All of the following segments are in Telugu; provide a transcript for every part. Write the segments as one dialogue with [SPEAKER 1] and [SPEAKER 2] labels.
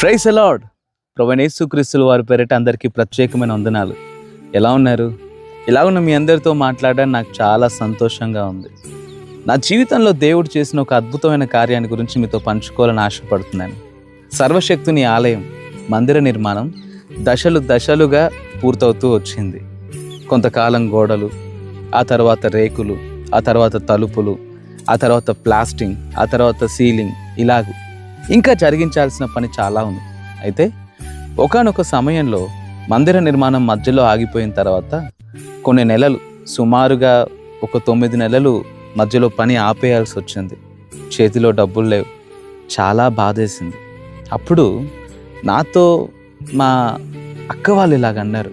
[SPEAKER 1] ప్రైస్ అలాడ్ ప్రవణేశు క్రీస్తులు వారి పేరిట అందరికీ ప్రత్యేకమైన వందనాలు. ఎలా ఉన్నారు? ఇలా ఉన్న మీ అందరితో మాట్లాడడం నాకు చాలా సంతోషంగా ఉంది. నా జీవితంలో దేవుడు చేసిన ఒక అద్భుతమైన కార్యాన్ని గురించి మీతో పంచుకోవాలని ఆశపడుతున్నాను. సర్వశక్తుని ఆలయం మందిర నిర్మాణం దశలు దశలుగా పూర్తవుతూ వచ్చింది. కొంతకాలం గోడలు ఆ తర్వాత రేకులు ఆ తర్వాత తలుపులు ఆ తర్వాత ప్లాస్టింగ్ ఆ తర్వాత సీలింగ్ ఇలాగూ ఇంకా జరిగించాల్సిన పని చాలా ఉంది. అయితే ఒకానొక సమయంలో మందిర నిర్మాణం మధ్యలో ఆగిపోయిన తర్వాత కొన్ని నెలలు సుమారుగా ఒక తొమ్మిది నెలలు మధ్యలో పని ఆపేయాల్సి వచ్చింది. చేతిలో డబ్బులు లేవు. చాలా బాధేసింది. అప్పుడు నాతో మా అక్క వాళ్ళు ఇలాగ అన్నారు.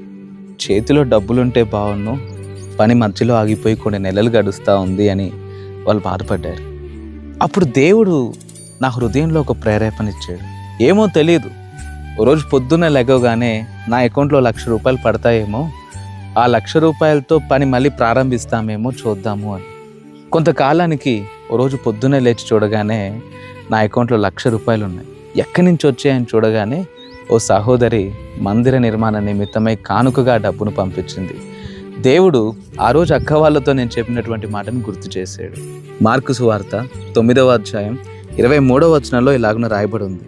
[SPEAKER 1] చేతిలో డబ్బులుంటే బాగున్ను పని మధ్యలో ఆగిపోయి కొన్ని నెలలు గడుస్తూ ఉంది అని వాళ్ళు బాధపడ్డారు. అప్పుడు దేవుడు నా హృదయంలో ఒక ప్రేరేపణ ఇచ్చాడు. ఏమో తెలియదు రోజు పొద్దున్న లెగవగానే నా అకౌంట్లో లక్ష రూపాయలు పడతాయేమో ఆ లక్ష రూపాయలతో పని మళ్ళీ ప్రారంభిస్తామేమో చూద్దాము అని. కొంతకాలానికి రోజు పొద్దున్నే లేచి చూడగానే నా అకౌంట్లో లక్ష రూపాయలు ఉన్నాయి ఎక్కడి నుంచి వచ్చాయని చూడగానే ఓ సహోదరి మందిర నిర్మాణ నిమిత్తమై కానుకగా డబ్బును పంపించింది. దేవుడు ఆ రోజు అక్క వాళ్ళతో నేను చెప్పినటువంటి మాటను గుర్తు చేశాడు. మార్కు సువార్త తొమ్మిదవ అధ్యాయం ఇరవై మూడవ వచనంలో ఇలాగున రాయబడి ఉంది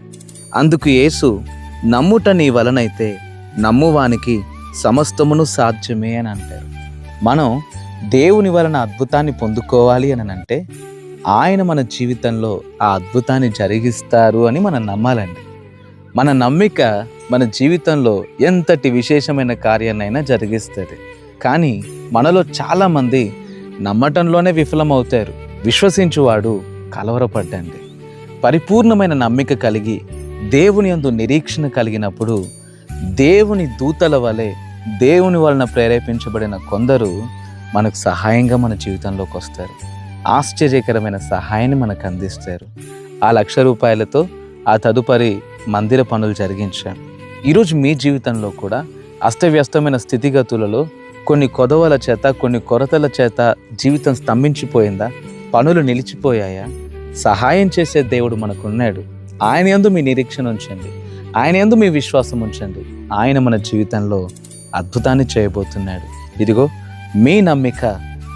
[SPEAKER 1] అందుకు యేసు నమ్ముట నీ వలనైతే నమ్మువానికి సమస్తమును సాధ్యమే అని అంటారు. మనం దేవుని వలన అద్భుతాన్ని పొందుకోవాలి అని అంటే ఆయన మన జీవితంలో ఆ అద్భుతాన్ని జరిగిస్తారు అని మనం నమ్మాలండి. మన నమ్మిక మన జీవితంలో ఎంతటి విశేషమైన కార్యాన్నైనా జరిగిస్తుంది. కానీ మనలో చాలామంది నమ్మటంలోనే విఫలమవుతారు. విశ్వసించువాడు కలవరపడ్డండి. పరిపూర్ణమైన నమ్మిక కలిగి దేవుని యందు నిరీక్షణ కలిగినప్పుడు దేవుని దూతల వలె దేవుని వలన ప్రేరేపించబడిన కొందరు మనకు సహాయంగా మన జీవితంలోకి వస్తారు. ఆశ్చర్యకరమైన సహాయాన్ని మనకు అందిస్తారు. ఆ లక్ష రూపాయలతో ఆ తదుపరి మందిర పనులు జరిగించాం ఈరోజు మీ జీవితంలో కూడా అస్తవ్యస్తమైన స్థితిగతులలో కొన్ని కొదవల చేత కొన్ని కొరతల చేత జీవితం స్తంభించిపోయిందా? పనులు నిలిచిపోయాయా? సహాయం చేసే దేవుడు మనకున్నాడు. ఆయన యందు మీ నిరీక్షణ ఉంచండి. ఆయన యందు మీ విశ్వాసం ఉంచండి. ఆయన మన జీవితంలో అద్భుతాన్ని చేయబోతున్నాడు. ఇదిగో మీ నమ్మిక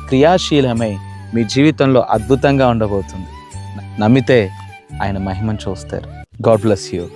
[SPEAKER 1] క్రియాశీలమై మీ జీవితంలో అద్భుతంగా ఉండబోతుంది. నమ్మితే ఆయన మహిమను చూస్తారు. God bless you.